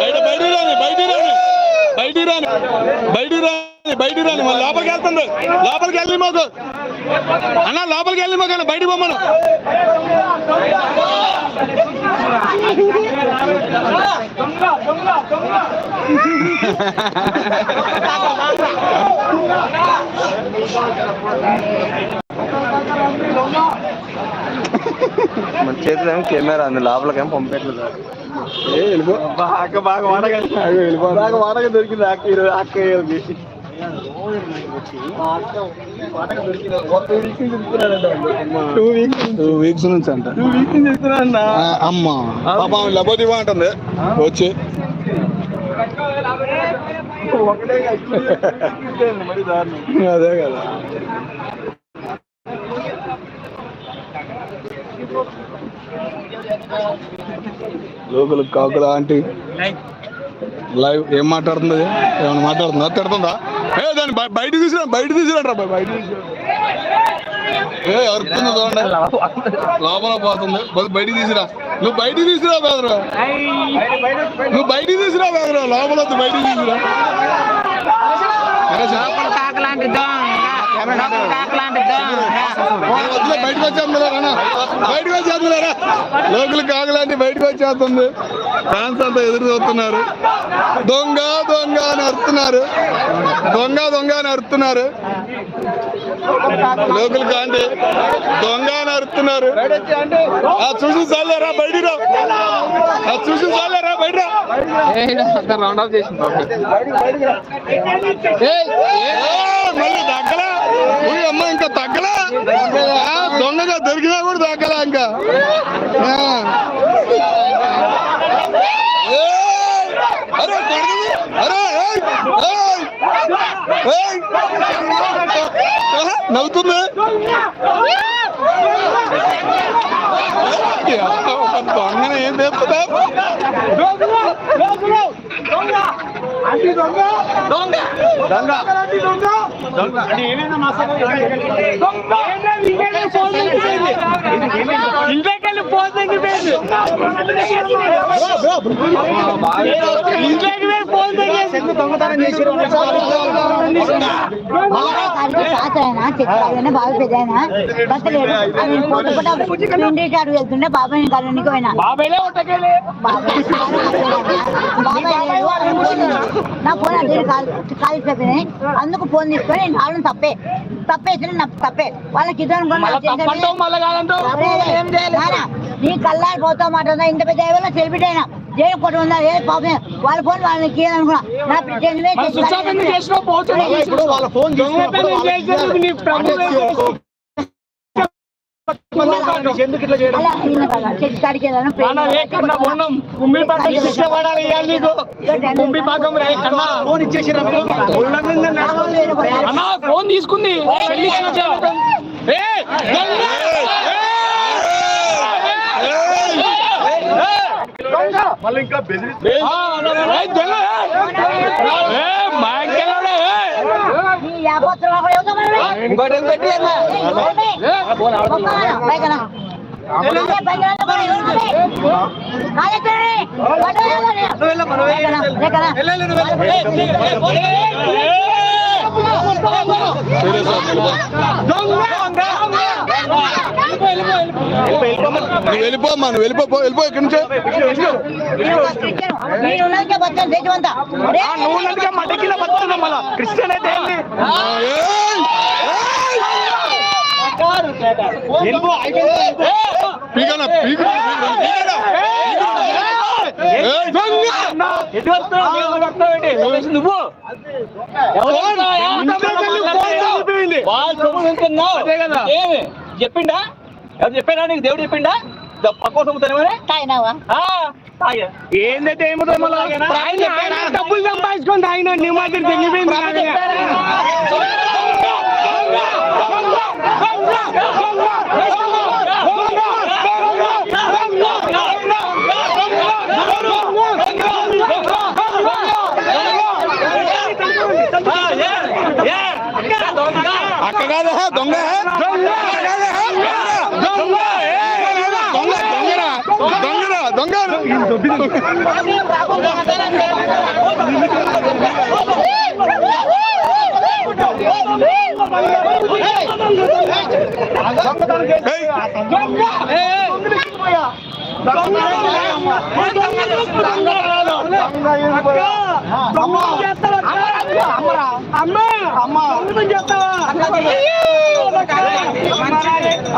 బయట బయట రాని బయట రాని బయట రాని బయట రాని బయట రాని. లోపలికి వెళ్తుంది. లోపలికి వెళ్ళి మాకు అన్న లోపలికి వెళ్ళి మాకు అన్న బయటికి పోమను. మన చేతిలో ఏమో కెమెరా ఉంది. లోపలికేమో పంపేట్లేదు. బాగా బాగా వాడగా. బాగా వాడగా దొరికింది అక్క ఈరోజు అక్క. టూ వీక్స్ టూ వీక్స్ నుంచి అంట. టూ వీక్స్ చెప్తున్నా అమ్మ. పాపం లేకపోతే ఇవ్వంటుంది వచ్చి. అదే కదా. లోకల్ కాకుల ఆంటీ. లైవ్ ఏం మాట్లాడుతుంది? ఏమైనా మాట్లాడుతుందా? తిడుతుందా? ఏ దాన్ని బయ- బయట తీసుకురా బయట తీసుకురా బయట ఏ అరుపుతుంది చూడండి. లోపల పోతుంది. బ- బయటికి తీసుకురా నువ్వు బయటికి తీసుకురా బెదరు. నువ్వు బయటికి తీసుకురా బెదరు. లోపల వద్దు బయటికి బయటకు వచ్చేస్తుందిలే బయటకు వచ్చేస్తున్నారా లోకల్ కాగలాంటి బయటకు వచ్చేస్తుంది. ఫ్యాన్స్ అంతా ఎదురు చూస్తున్నారు. దొంగ దొంగ. అరుతున్నారు దొంగ దొంగ అని అరుతున్నారు లోకల్ కాంటి దొంగ అని అరుతున్నారు ఆ చూసి చాలేరా బయటికి రా. ఆ చూసి చాలేరా బయట రా. రౌండ్ ఆఫ్ చేసింది మళ్ళీ ఉయ్ అమ్మ ఇంకా తగ్గలా. దొంగగా దొరికినా కూడా తగ్గలా ఇంకా. నవ్వుతుంది. దొంగని ఏం తెస్తుందా ఇంట్లోకెళ్ళి ఫోన్ తగ్గిపోయింది. ఇంట్లోకి వెళ్ళి ఫోన్ తగ్గింది తాతైనా బాబు పెద్దయినా బతలేడు పూట ఇంటికి అడుగు వెళ్తుండే బాబాయ్ కళ్ళనికి పోయినా బాబాయ్. నా ఫోన్ కాల్ అందుకు ఫోన్ తీసుకొని నేను రావడం తప్పే. తప్పేసిన నా తప్పే. వాళ్ళకి ఇద్దరు ఏం నీ కల్లారి పోతా మాట ఇంత పెద్ద ఏమైనా తెలిపిటైనా జైలు కొట్టు ఉందా? ఏ పాపం? వాళ్ళ ఫోన్ వాళ్ళకి అనుకున్నా. నా ఎందుకు ఇట్లా చేయడం ఫోన్ ఇచ్చేసిరా అన్న ఫోన్ తీసుకుంది మళ్ళీ ఇంకా బెదిరి మా ఇంకోటి పెట్టి? నువ్వు వెళ్ళిపోమ్మా నువ్వు వెళ్ళిపో వెళ్ళిపో ఇక్కడి నుంచి నువ్వు కింద బతుకుతున్నావు మళ్ళా క్రిస్టియన్ అయితే నువ్వు. ఏమి? చెప్పిండా ఎవరు చెప్పాడా నీకు దేవుడు చెప్పిండా ద- పక్క సొమ్ముతానేమని తాగినావా? ఏముంటుంది మళ్ళీ డబ్బులు సంపాదించుకొని ఆయన నీ అక్క కాదా దొంగ దొంగ దొంగ దొంగరా దొంగరా దొంగ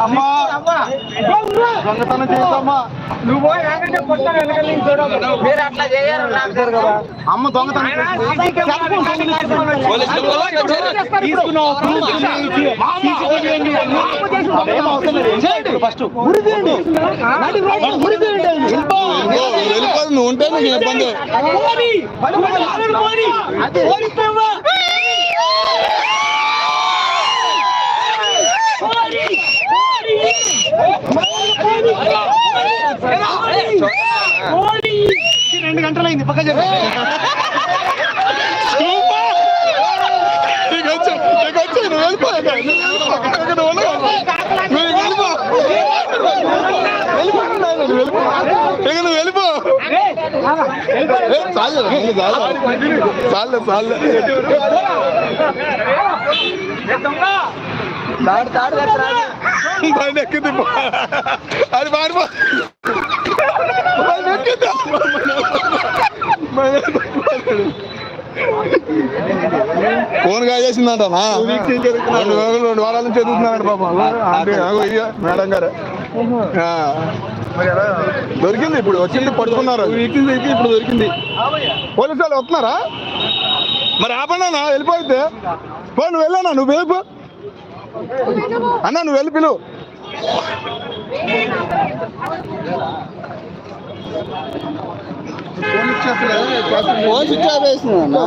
అమ్మా దొంగతనం చేస్తామా నువ్వు మీరు అట్లా చేయరు అమ్మ దొంగతనం తీసుకున్నావు ఫస్ట్ నీకు ఇబ్బంది రెండు గంటలైంది పక్క చెప్పి चाललं चाललं अरे ఫోన్ రెండు రోజులు రెండు వారాల నుంచి ఎదుగుతున్నాడు పాపం మేడం గారు. దొరికింది ఇప్పుడు వచ్చింది పడుకున్నారు ఇప్పుడు దొరికింది. పోలీసు వాళ్ళు వస్తున్నారా? మరి ఆపన్నా వెళ్ళిపోతే పో నువ్వు వెళ్ళానా నువ్వు వెళ్ళిపో. అన్నా నువ్వు వెళ్ళి పిలువు ఫోన్ స్విచ్ ఆఫ్ వేస్తున్నా